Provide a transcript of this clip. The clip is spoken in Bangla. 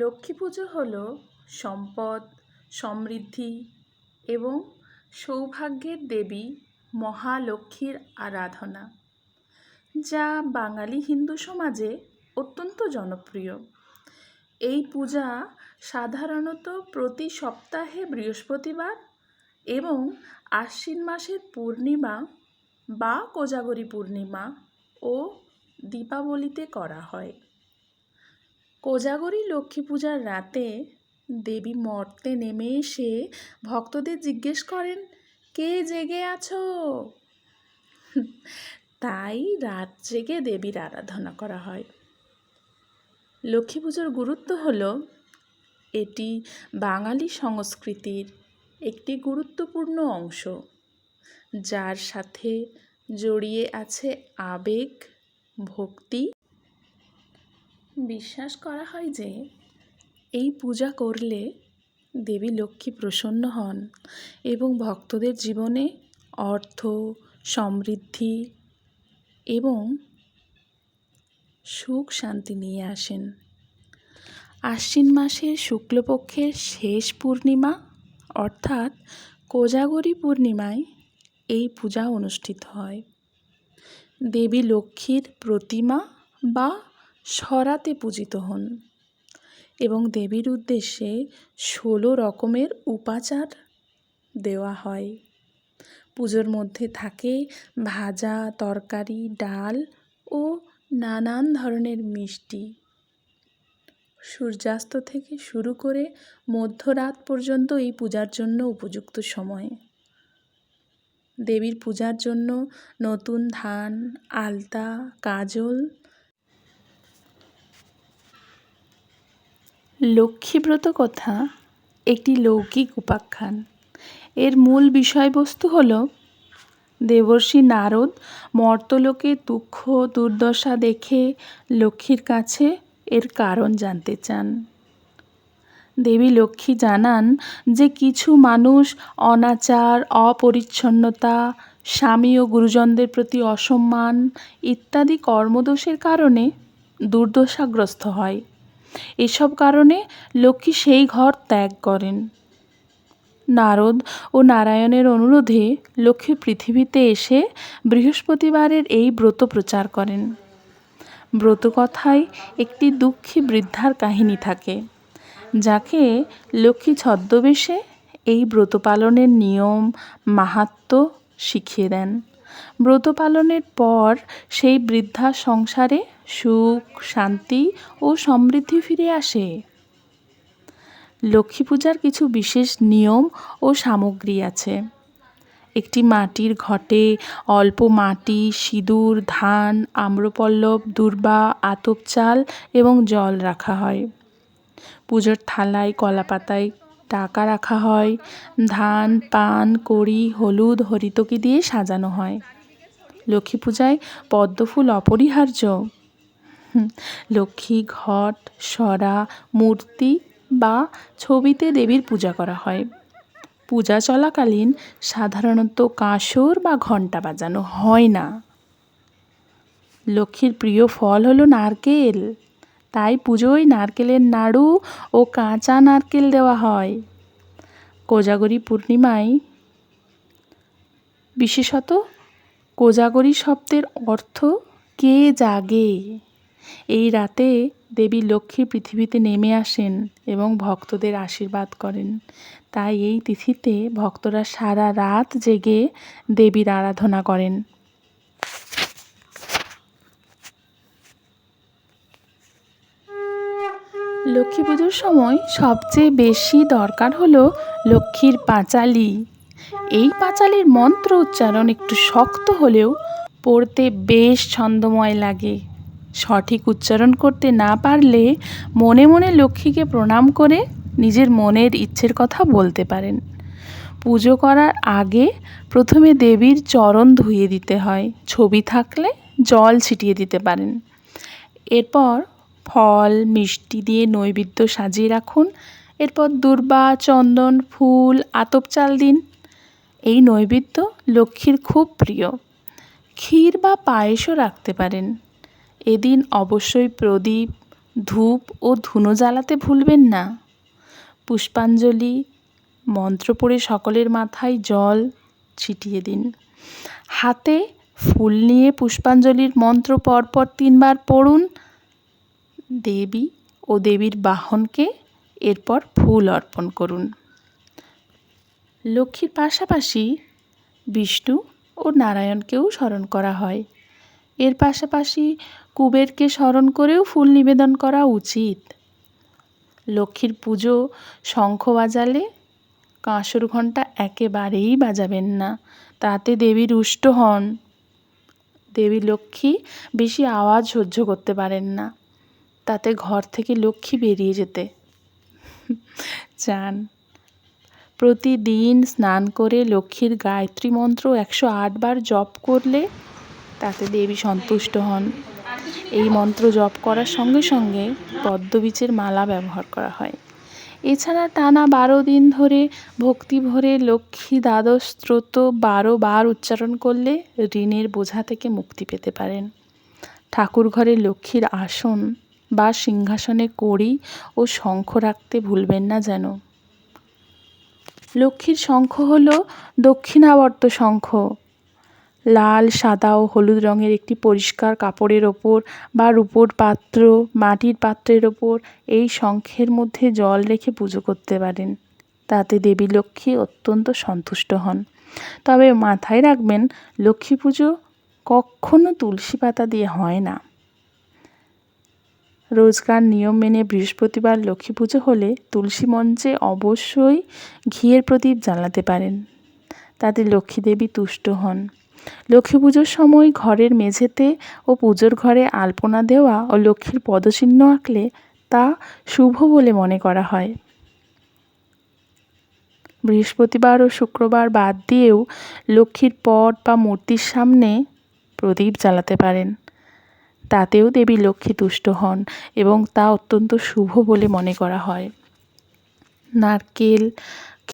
লক্ষ্মী পুজো হল সম্পদ, সমৃদ্ধি এবং সৌভাগ্যের দেবী মহালক্ষ্মীর আরাধনা, যা বাঙালি হিন্দু সমাজে অত্যন্ত জনপ্রিয়। এই পূজা সাধারণত প্রতি সপ্তাহে বৃহস্পতিবার এবং আশ্বিন মাসের পূর্ণিমা বা কোজাগরী পূর্ণিমা ও দীপাবলিতে করা হয়। কোজাগরী লক্ষ্মী পূজার রাতে দেবী মর্তে নেমে এসে ভক্তদের জিজ্ঞেস করেন, কে জেগে আছো? তাই রাত জেগে দেবীর আরাধনা করা হয়। লক্ষ্মী পুজোর গুরুত্ব হল, এটি বাঙালি সংস্কৃতির একটি গুরুত্বপূর্ণ অংশ, যার সাথে জড়িয়ে আছে আবেগ, ভক্তি বিশ্বাস করা হয় যে এই পূজা করলে দেবী লক্ষ্মী প্রসন্ন হন এবং ভক্তদের জীবনে অর্থ, সমৃদ্ধি এবং সুখ শান্তি নিয়ে আসেন। আশ্বিন মাসের শুক্লপক্ষের শেষ পূর্ণিমা অর্থাৎ কোজাগরী পূর্ণিমায় এই পূজা অনুষ্ঠিত হয়। দেবী লক্ষ্মীর প্রতিমা বা সরাতে পূজিত হন এবং দেবীর উদ্দেশ্যে ষোলো রকমের উপাচার দেওয়া হয়। পুজোর মধ্যে থাকে ভাজা, তরকারি, ডাল ও নানান ধরনের মিষ্টি। সূর্যাস্ত থেকে শুরু করে মধ্যরাত পর্যন্ত এই পূজার জন্য উপযুক্ত সময়। দেবীর পূজার জন্য নতুন ধান, আলতা, কাজল লক্ষ্মীব্রত কথা একটি লৌকিক উপাখ্যান। এর মূল বিষয়বস্তু হল, দেবর্ষী নারদ মর্তলোকে দুঃখ দুর্দশা দেখে লক্ষ্মীর কাছে এর কারণ জানতে চান। দেবী লক্ষ্মী জানান যে কিছু মানুষ অনাচার, অপরিচ্ছন্নতা, স্বামী ও গুরুজনদের প্রতি অসম্মান ইত্যাদি কর্মদোষের কারণে দুর্দশাগ্রস্ত হয়। এসব কারণে লক্ষ্মী সেই ঘর ত্যাগ করেন। নারদ ও নারায়ণের অনুরোধে লক্ষ্মী পৃথিবীতে এসে বৃহস্পতিবারের এই ব্রত প্রচার করেন। ব্রতকথায় একটি দুঃখী বৃদ্ধার কাহিনী থাকে, যাকে লক্ষ্মী ছদ্মবেশে এই ব্রত পালনের নিয়ম মাহাত্ম শিখিয়ে দেন। ব্রত পালনের পর সেই বৃদ্ধা সংসারে সুখ, শান্তি ও সমৃদ্ধি ফিরে আসে। লক্ষ্মী পূজার কিছু বিশেষ নিয়ম ও সামগ্রী আছে। একটি মাটির ঘটে অল্প মাটি, সিঁদুর, ধান, আম্রপল্লব, দূর্বা, আতপ চাল এবং জল রাখা হয়। পুজোর থালায় কলা পাতায় টাকা রাখা হয়। ধান, পান, কড়ি, হলুদ, হরিতকি দিয়ে সাজানো হয়। লক্ষ্মী পূজায় পদ্মফুল অপরিহার্য। লক্ষ্মী, ঘট, সরা, মূর্তি বা ছবিতে দেবীর পূজা করা হয়। পূজা চলাকালীন সাধারণত কাঁসর বা ঘণ্টা বাজানো হয় না। লক্ষ্মীর প্রিয় ফল হলো নারকেল। তাই পুজোয় নারকেলের নাড়ু ও কাঁচা নারকেল দেওয়া হয়। কোজাগরী পূর্ণিমায় বিশেষত কোজাগরী শব্দের অর্থ কে জাগে? এই রাতে দেবী লক্ষ্মী পৃথিবীতে নেমে আসেন এবং ভক্তদের আশীর্বাদ করেন। তাই এই তিথিতে ভক্তরা সারা রাত জেগে দেবীর আরাধনা করেন। লক্ষ্মী পুজোর সময় সবচেয়ে বেশি দরকার হলো লক্ষ্মীর পাঁচালি। এই পাঁচালির মন্ত্র উচ্চারণ একটু শক্ত হলেও পড়তে বেশ ছন্দময় লাগে। সঠিক উচ্চারণ করতে না পারলে মনে মনে লক্ষ্মীকে প্রণাম করে নিজের মনের ইচ্ছের কথা বলতে পারেন। পুজো করার আগে প্রথমে দেবীর চরণ ধুয়ে দিতে হয়। ছবি থাকলে জল ছিটিয়ে দিতে পারেন। এরপর ফল, মিষ্টি দিয়ে নৈবেদ্য সাজিয়ে রাখুন। এরপর দুর্বা, চন্দন, ফুল, আতপ চাল দিন। এই নৈবেদ্য লক্ষ্মীর খুব প্রিয়। ক্ষীর বা পায়েসও রাখতে পারেন। এদিন অবশ্যই প্রদীপ, ধূপ ও ধুনো জ্বালাতে ভুলবেন না। পুষ্পাঞ্জলি, মন্ত্র পড়ে সকলের মাথায় জল ছিটিয়ে দিন। হাতে ফুল নিয়ে পুষ্পাঞ্জলির মন্ত্র পরপর তিনবার পড়ুন। দেবী ও দেবীর বাহনকে এরপর ফুল অর্পণ করুন। লক্ষ্মীর পাশাপাশি বিষ্ণু ও নারায়ণকেও স্মরণ করা হয়। এর পাশাপাশি কুবেরকে স্মরণ করেও ফুল নিবেদন করা উচিত। লক্ষ্মীর পুজো শঙ্খ বাজালে কাঁসর ঘণ্টা একেবারেই বাজাবেন না, তাতে দেবী রুষ্ট হন। দেবী লক্ষ্মী বেশি আওয়াজ সহ্য করতে পারেন না। তাতে ঘর থেকে লক্ষ্মী বেরিয়ে যেতে। চান। প্রতিদিন স্নান করে লক্ষ্মীর গায়ত্রী মন্ত্র একশো বার জপ করলে তাতে দেবী সন্তুষ্ট হন। এই মন্ত্র জপ করার সঙ্গে সঙ্গে পদ্মবীজের মালা ব্যবহার করা হয়। এছাড়া টানা বারো দিন ধরে ভক্তি ভরে লক্ষ্মী দ্বাদশ স্ত্রোত বারো বার উচ্চারণ করলে ঋণের বোঝা থেকে মুক্তি পেতে পারেন। ঠাকুর ঘরে লক্ষ্মীর আসন বা সিংহাসনে কড়ি ও শঙ্খ রাখতে ভুলবেন না যেন। লক্ষ্মীর শঙ্খ হল দক্ষিণাবর্ত শঙ্খ। লাল, সাদা ও হলুদ রঙের একটি পরিষ্কার কাপড়ের ওপর বা রূপোর পাত্র, মাটির পাত্রের ওপর এই শঙ্খের মধ্যে জল রেখে পুজো করতে পারেন। তাতে দেবী লক্ষ্মী অত্যন্ত সন্তুষ্ট হন। তবে মাথায় রাখবেন, লক্ষ্মী পুজো কখনো তুলসী পাতা দিয়ে হয় না। রোজকার নিয়ম মেনে বৃহস্পতিবার লক্ষ্মী পুজো হলে তুলসী মঞ্চে অবশ্যই ঘিয়ের প্রদীপ জ্বালাতে পারেন। তাতে লক্ষ্মী দেবী তুষ্ট হন। লক্ষ্মী পুজোর সময় ঘরের মেঝেতে ও পুজোর ঘরে আলপনা দেওয়া ও লক্ষ্মীর পদচিহ্ন আঁকলে তা শুভ বলে মনে করা হয়। বৃহস্পতিবার ও শুক্রবার বাদ দিয়েও লক্ষ্মীর পট বা মূর্তির সামনে প্রদীপ জ্বালাতে পারেন। তাতেও দেবী লক্ষ্মী তুষ্ট হন এবং তা অত্যন্ত শুভ বলে মনে করা হয়। নারকেল